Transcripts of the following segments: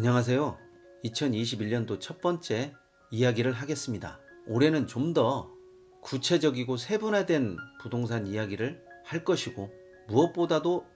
안녕하세요. 2021년도 첫 번째 이야기를 하겠습니다. 올해는 좀 더 구체적이고 세분화된 부동산 이야기를 할 것이고 무엇보다도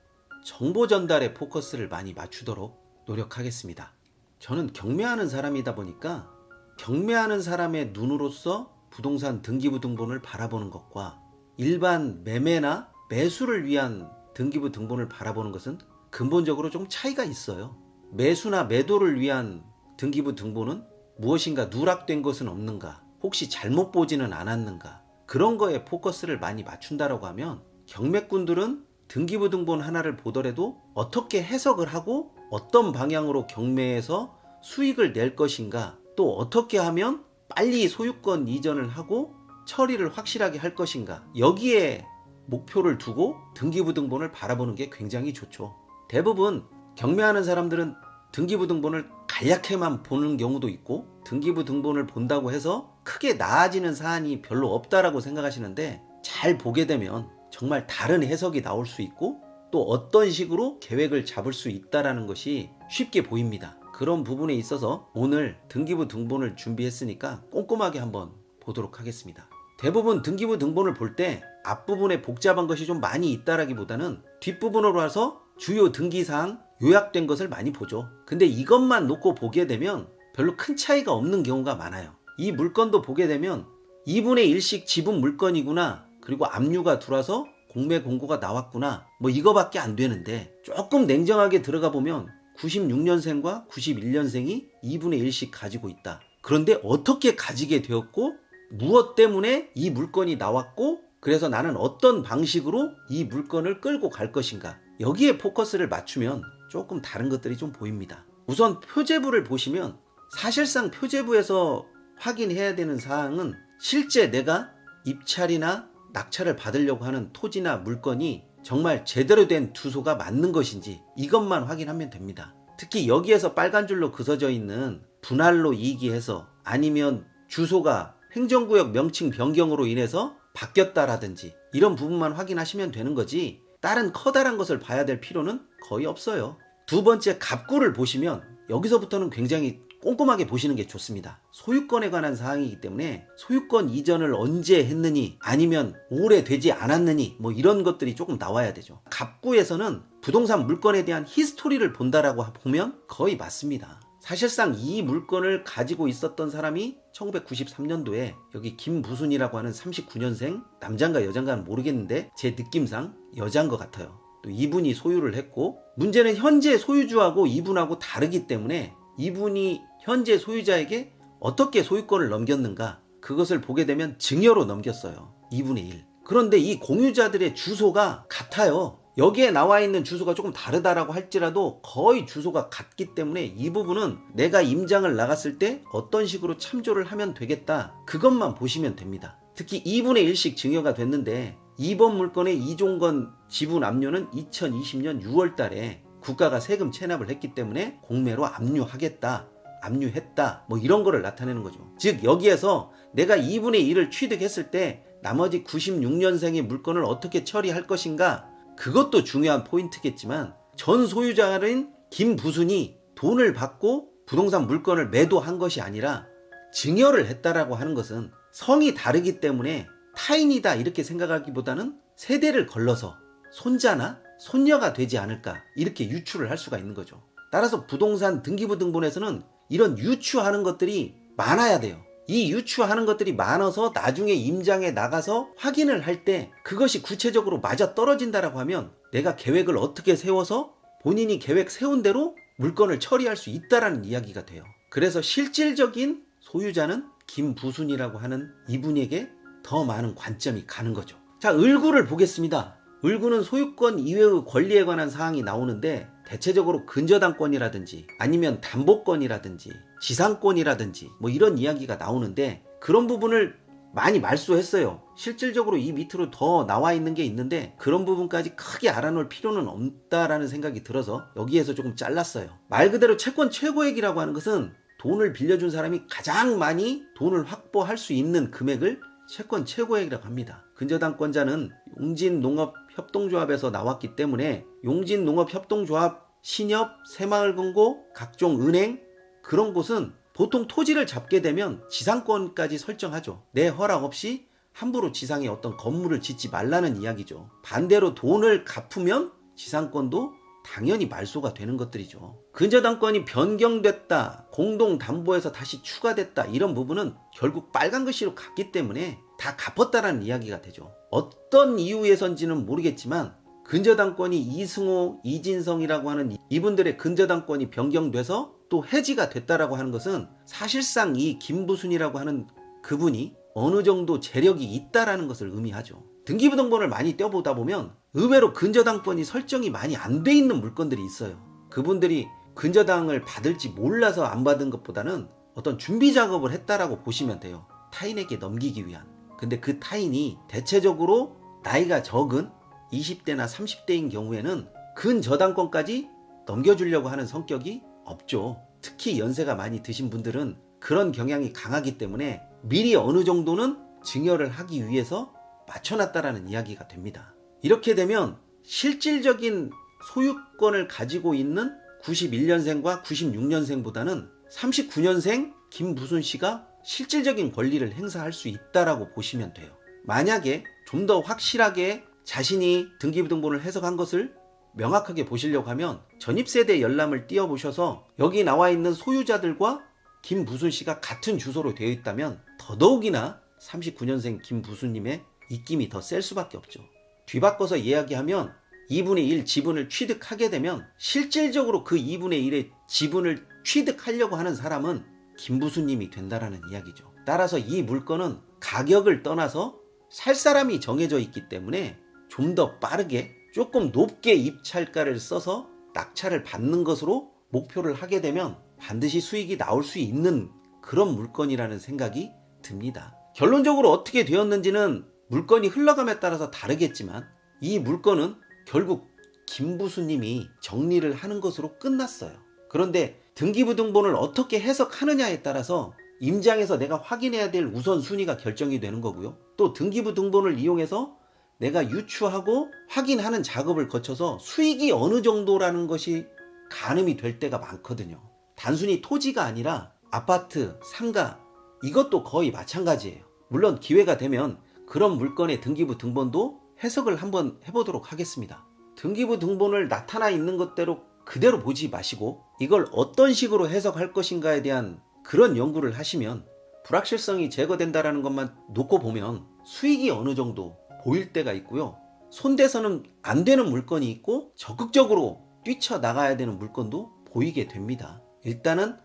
정보 전달에 포커스를 많이 맞추도록 노력하겠습니다. 저는 경매하는 사람이다 보니까 경매하는 사람의 눈으로서 부동산 등기부등본을 바라보는 것과 일반 매매나 매수를 위한 등기부 등본을 바라보는 것은 근본적으로 좀 차이가 있어요. 매수나 매도를 위한 등기부 등본은 무엇인가 누락된 것은 없는가, 혹시 잘못 보지는 않았는가, 그런 거에 포커스를 많이 맞춘다라고 하면 경매꾼들은 등기부 등본 하나를 보더라도 어떻게 해석을 하고 어떤 방향으로 경매에서 수익을 낼 것인가, 또 어떻게 하면 빨리 소유권 이전을 하고 처리를 확실하게 할 것인가, 여기에 목표를 두고 등기부 등본을 바라보는 게 굉장히 좋죠. 대부분 경매하는 사람들은 등기부등본을 간략해만 보는 경우도 있고 등기부등본을 본다고 해서 크게 나아지는 사안이 별로 없다라고 생각하시는데 잘 보게 되면 정말 다른 해석이 나올 수 있고 또 어떤 식으로 계획을 잡을 수 있다라는 것이 쉽게 보입니다. 그런 부분에 있어서 오늘 등기부 등본을 준비했으니까 꼼꼼하게 한번 보도록 하겠습니다. 대부분 등기부 등본을 볼 때 앞부분에 복잡한 것이 좀 많이 있다라기보다는 뒷부분으로 와서 주요 등기사항 요약된 것을 많이 보죠. 근데 이것만 놓고 보게 되면 별로 큰 차이가 없는 경우가 많아요. 이 물건도 보게 되면 2분의 1씩 지분 물건이구나. 그리고 압류가 들어와서 공매 공고가 나왔구나. 뭐 이거밖에 안 되는데 조금 냉정하게 들어가 보면 96년생과 91년생이 2분의 1씩 가지고 있다. 그런데 어떻게 가지게 되었고 무엇 때문에 이 물건이 나왔고 그래서 나는 어떤 방식으로 이 물건을 끌고 갈 것인가 여기에 포커스를 맞추면 조금 다른 것들이 좀 보입니다. 우선 표제부를 보시면 사실상 표제부에서 확인해야 되는 사항은 실제 내가 입찰이나 낙찰을 받으려고 하는 토지나 물건이 정말 제대로 된 주소가 맞는 것인지 이것만 확인하면 됩니다. 특히 여기에서 빨간 줄로 그서져 있는 분할로 이기해서 아니면 주소가 행정구역 명칭 변경으로 인해서 바뀌었다라든지 이런 부분만 확인하시면 되는 거지 다른 커다란 것을 봐야 될 필요는 거의 없어요. 두 번째 갑구를 보시면 여기서부터는 굉장히 꼼꼼하게 보시는 게 좋습니다. 소유권에 관한 사항이기 때문에 소유권 이전을 언제 했느니 아니면 오래되지 않았느니 뭐 이런 것들이 조금 나와야 되죠. 갑구에서는 부동산 물건에 대한 히스토리를 본다라고 보면 거의 맞습니다. 사실상 이 물건을 가지고 있었던 사람이 1993년도에 여기 김부순이라고 하는 39년생 남잔가 여잔가는 모르겠는데 제 느낌상 여잔 것 같아요. 또 이분이 소유를 했고 문제는 현재 소유주하고 이분하고 다르기 때문에 이분이 현재 소유자에게 어떻게 소유권을 넘겼는가 그것을 보게 되면 증여로 넘겼어요. 2분의 1. 그런데 이 공유자들의 주소가 같아요. 여기에 나와 있는 주소가 조금 다르다라고 할지라도 거의 주소가 같기 때문에 이 부분은 내가 임장을 나갔을 때 어떤 식으로 참조를 하면 되겠다. 그것만 보시면 됩니다. 특히 2분의 1씩 증여가 됐는데 이번 물건의 이종건 지분 압류는 2020년 6월 달에 국가가 세금 체납을 했기 때문에 공매로 압류하겠다. 압류했다. 뭐 이런 거를 나타내는 거죠. 즉 여기에서 내가 2분의 1을 취득했을 때 나머지 96년생의 물건을 어떻게 처리할 것인가 그것도 중요한 포인트겠지만 전 소유자인 김부순이 돈을 받고 부동산 물건을 매도한 것이 아니라 증여를 했다라고 하는 것은 성이 다르기 때문에 타인이다 이렇게 생각하기보다는 세대를 걸러서 손자나 손녀가 되지 않을까 이렇게 유추를 할 수가 있는 거죠. 따라서 부동산 등기부 등본에서는 이런 유추하는 것들이 많아야 돼요. 이 유추하는 것들이 많아서 나중에 임장에 나가서 확인을 할 때 그것이 구체적으로 맞아 떨어진다라고 하면 내가 계획을 어떻게 세워서 본인이 계획 세운 대로 물건을 처리할 수 있다라는 이야기가 돼요. 그래서 실질적인 소유자는 김부순이라고 하는 이분에게 더 많은 관점이 가는 거죠. 자, 을구를 보겠습니다. 을구는 소유권 이외의 권리에 관한 사항이 나오는데 대체적으로 근저당권이라든지 아니면 담보권이라든지 지상권이라든지 뭐 이런 이야기가 나오는데 그런 부분을 많이 말소했어요. 실질적으로 이 밑으로 더 나와 있는 게 있는데 그런 부분까지 크게 알아놓을 필요는 없다라는 생각이 들어서 여기에서 조금 잘랐어요. 말 그대로 채권 최고액이라고 하는 것은 돈을 빌려준 사람이 가장 많이 돈을 확보할 수 있는 금액을 채권 최고액이라고 합니다. 근저당권자는 용진농업협동조합에서 나왔기 때문에 용진농업협동조합 신협, 새마을금고, 각종 은행 그런 곳은 보통 토지를 잡게 되면 지상권까지 설정하죠. 내 허락 없이 함부로 지상에 어떤 건물을 짓지 말라는 이야기죠. 반대로 돈을 갚으면 지상권도 당연히 말소가 되는 것들이죠. 근저당권이 변경됐다, 공동담보에서 다시 추가됐다, 이런 부분은 결국 빨간 글씨로 갔기 때문에 다 갚았다라는 이야기가 되죠. 어떤 이유에선지는 모르겠지만 근저당권이 이승호, 이진성이라고 하는 이분들의 근저당권이 변경돼서 또 해지가 됐다라고 하는 것은 사실상 이 김부순이라고 하는 그분이 어느 정도 재력이 있다라는 것을 의미하죠. 등기부등본을 많이 떼어보다 보면 의외로 근저당권이 설정이 많이 안 돼 있는 물건들이 있어요. 그분들이 근저당을 받을지 몰라서 안 받은 것보다는 어떤 준비 작업을 했다라고 보시면 돼요. 타인에게 넘기기 위한. 근데 그 타인이 대체적으로 나이가 적은 20대나 30대인 경우에는 근저당권까지 넘겨주려고 하는 성격이 없죠. 특히 연세가 많이 드신 분들은 그런 경향이 강하기 때문에 미리 어느 정도는 증여를 하기 위해서 맞춰놨다라는 이야기가 됩니다. 이렇게 되면 실질적인 소유권을 가지고 있는 91년생과 96년생보다는 39년생 김부순 씨가 실질적인 권리를 행사할 수 있다라고 보시면 돼요. 만약에 좀 더 확실하게 자신이 등기부등본을 해석한 것을 명확하게 보시려고 하면 전입세대 열람을 띄워보셔서 여기 나와 있는 소유자들과 김부순 씨가 같은 주소로 되어 있다면 더더욱이나 39년생 김부순님의 입김이 더 셀 수밖에 없죠. 뒤바꿔서 이야기하면 2분의 1 지분을 취득하게 되면 실질적으로 그 2분의 1의 지분을 취득하려고 하는 사람은 김부수님이 된다라는 이야기죠. 따라서 이 물건은 가격을 떠나서 살 사람이 정해져 있기 때문에 좀 더 빠르게 조금 높게 입찰가를 써서 낙찰을 받는 것으로 목표를 하게 되면 반드시 수익이 나올 수 있는 그런 물건이라는 생각이 듭니다. 결론적으로 어떻게 되었는지는 물건이 흘러감에 따라서 다르겠지만 이 물건은 결국 김부수님이 정리를 하는 것으로 끝났어요. 그런데 등기부등본을 어떻게 해석하느냐에 따라서 임장에서 내가 확인해야 될 우선순위가 결정이 되는 거고요. 또 등기부등본을 이용해서 내가 유추하고 확인하는 작업을 거쳐서 수익이 어느 정도라는 것이 가늠이 될 때가 많거든요. 단순히 토지가 아니라 아파트, 상가 이것도 거의 마찬가지예요. 물론 기회가 되면 그런 물건의 등기부 등본도 해석을 한번 해보도록 하겠습니다. 등기부 등본을 나타나 있는 것대로 그대로 보지 마시고 이걸 어떤 식으로 해석할 것인가에 대한 그런 연구를 하시면 불확실성이 제거된다라는 것만 놓고 보면 수익이 어느 정도 보일 때가 있고요. 손대서는 안 되는 물건이 있고 적극적으로 뛰쳐나가야 되는 물건도 보이게 됩니다. 일단은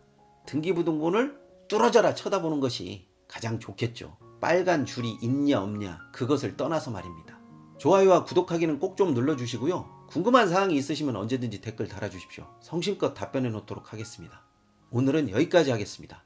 등기부등본을 뚫어져라 쳐다보는 것이 가장 좋겠죠. 빨간 줄이 있냐 없냐 그것을 떠나서 말입니다. 좋아요와 구독하기는 꼭 좀 눌러주시고요. 궁금한 사항이 있으시면 언제든지 댓글 달아주십시오. 성심껏 답변해 놓도록 하겠습니다. 오늘은 여기까지 하겠습니다.